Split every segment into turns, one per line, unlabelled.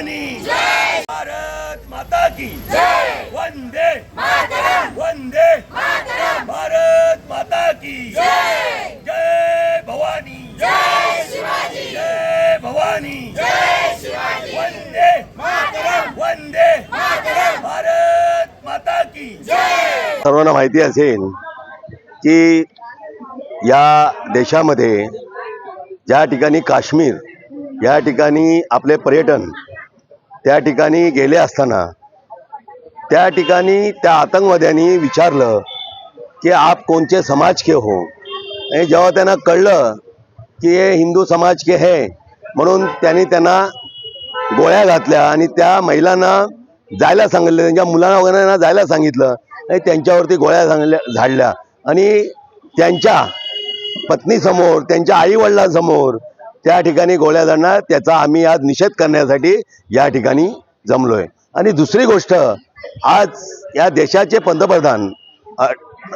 भवानी भारत माता की। वंदे। वंदे। भारत माता की। जय। भवानी। जय भवानी। वंदे। वंदे। भारत माता की।
सर्वांना माहिती असेल की या देशामध्ये ज्या ठिकाणी काश्मीर या ठिकाणी आपले पर्यटन त्या ठिकाणी गेले असताना त्या ठिकाणी त्या आतंकवाद्यांनी विचारलं की आप कोणचे समाज के हो? आणि जेव्हा त्यांना कळलं की हे हिंदू समाज के है म्हणून त्यांनी त्यांना गोळ्या घातल्या आणि त्या महिलांना जायला सांगितलं त्यांच्या मुलांना वगैरे जायला सांगितलं आणि त्यांच्यावरती गोळ्या सांगल्या झाडल्या. आणि त्यांच्या पत्नीसमोर त्यांच्या आईवडिलांसमोर त्या ठिकाणी गोळ्या जाणार त्याचा आम्ही आज निषेध करण्यासाठी या ठिकाणी जमलोय. आणि दुसरी गोष्ट आज या देशाचे पंतप्रधान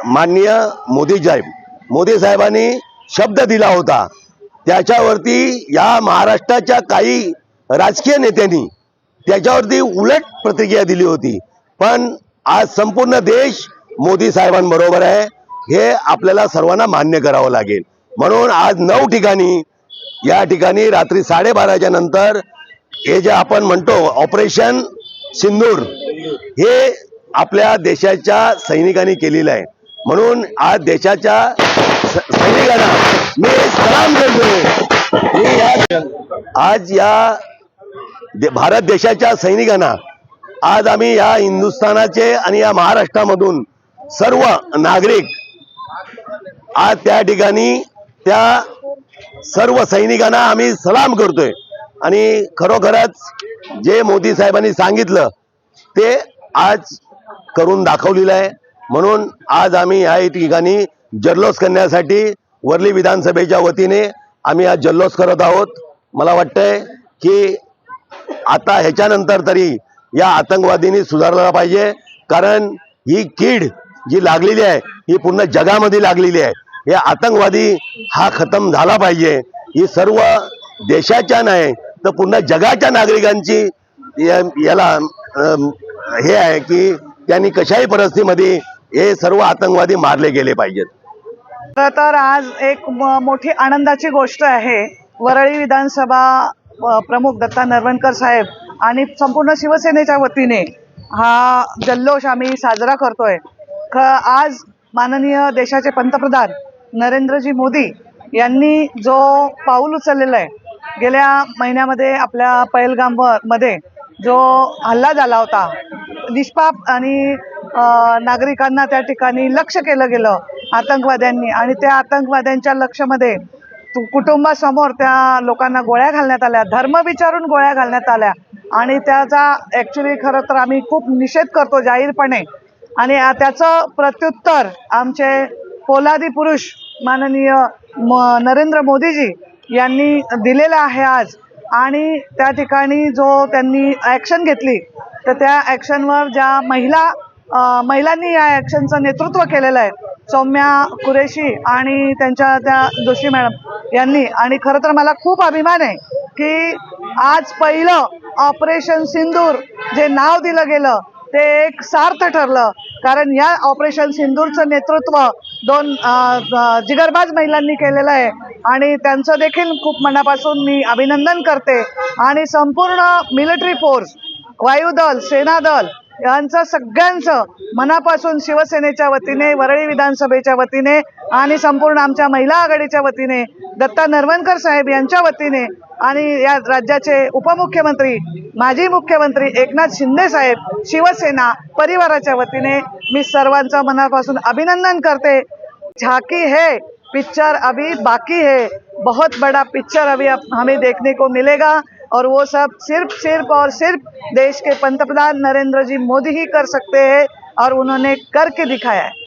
माननीय मोदी साहेब मोदी साहेबांनी शब्द दिला होता. त्याच्यावरती या महाराष्ट्राच्या काही राजकीय नेत्यांनी त्याच्यावरती उलट प्रतिक्रिया दिली होती. पण आज संपूर्ण देश मोदी साहेबांबरोबर आहे. हे आपल्याला सर्वांना मान्य करावं लागेल. म्हणून आज नऊ ठिकाणी या ठिकाणी रात्री साडेबाराच्या नंतर हे जे आपण म्हणतो ऑपरेशन सिंदूर हे आपल्या देशाच्या सैनिकांनी केलेलं आहे. म्हणून आज देशाच्या सैनिकांना मी सलाम करतो आज या दे- भारत देशाच्या सैनिकांना आज आम्ही या हिंदुस्थानाचे आणि या महाराष्ट्रामधून सर्व नागरिक आज त्या ठिकाणी त्या सर्व सैनिकांना आम्ही सलाम करतोय. आणि खरोखरच जे मोदी साहेबांनी सांगितलं ते आज करून दाखवलेलं आहे. म्हणून आज आम्ही या ठिकाणी जल्लोष करण्यासाठी वर्ली विधानसभेच्या वतीने आम्ही आज जल्लोष करत आहोत. मला वाटतंय की आता ह्याच्यानंतर तरी या आतंकवादींनी सुधारला पाहिजे. कारण ही कीड जी लागलेली आहे ही पूर्ण जगामध्ये लागलेली आहे. हे आतंकवादी हा खतम झाला पाहिजे. ही सर्व देशाच्या नाही तर पूर्ण जगाच्या नागरिकांची याला हे आहे की त्यांनी कशाही परिस्थितीमध्ये हे सर्व आतंकवादी मारले गेले पाहिजेत.
तर आज एक मोठी आनंदाची गोष्ट आहे. वरळी विधानसभा प्रमुख दत्ता नरवणकर साहेब आणि संपूर्ण शिवसेनेच्या वतीने हा जल्लोष आम्ही साजरा करतोय. ख आज माननीय देशाचे पंतप्रधान नरेंद्रजी मोदी यांनी जो पाऊल उचललेला आहे गेल्या महिन्यामध्ये आपल्या पहलगामवर मध्ये जो हल्ला झाला होता निष्पाप आणि नागरिकांना त्या ठिकाणी लक्ष केलं गेलं आतंकवाद्यांनी आणि त्या आतंकवाद्यांच्या लक्षमध्ये तु- कुटुंबासमोर त्या लोकांना गोळ्या घालण्यात आल्या धर्म विचारून गोळ्या घालण्यात आल्या आणि त्याचा ॲक्च्युली खरं तर आम्ही खूप निषेध करतो जाहीरपणे. आणि त्याचं प्रत्युत्तर आमचे पोलादी पुरुष माननीय म- नरेंद्र मोदीजी यांनी दिलेलं आहे आज. आणि त्या ठिकाणी जो त्यांनी ॲक्शन घेतली तर त्या ॲक्शनवर ज्या महिला महिलांनी या ॲक्शनचं नेतृत्व केलेलं आहे सौम्या कुरेशी आणि त्यांच्या त्या जोशी मॅडम यांनी. आणि खरं तर मला खूप अभिमान आहे की आज पहिलं ऑपरेशन सिंदूर जे नाव दिलं गेलं ते एक सार्थ ठरलं. कारण या ऑपरेशन सिंदूरचं नेतृत्व दोन जिगरबाज महिलांनी केलेलं आहे. आणि त्यांचं देखील खूप मनापासून मी अभिनंदन करते. आणि संपूर्ण मिलिटरी फोर्स वायुदल सेनादल यांचं सगळ्यांचं मनापासून शिवसेनेच्या वतीने वरळी विधानसभेच्या वतीने आणि संपूर्ण आमच्या महिला आघाडीच्या वतीने दत्ता नरवणकर साहेब यांच्या वतीने आणि या राज्याचे उपमुख्यमंत्री माजी मुख्यमंत्री एकनाथ शिंदे साहेब शिवसेना परिवाराच्या वतीने मी सर्वांचं मनापासून अभिनंदन करते. झाकी है पिक्चर अभी बाकी है. बहुत बड़ा पिक्चर अभी हमें देखने को मिलेगा. और वो सब सिर्फ सिर्फ और सिर्फ देश के पंतप्रधान नरेंद्र जी मोदी ही कर सकते हैं और उन्होंने करके दिखाया है।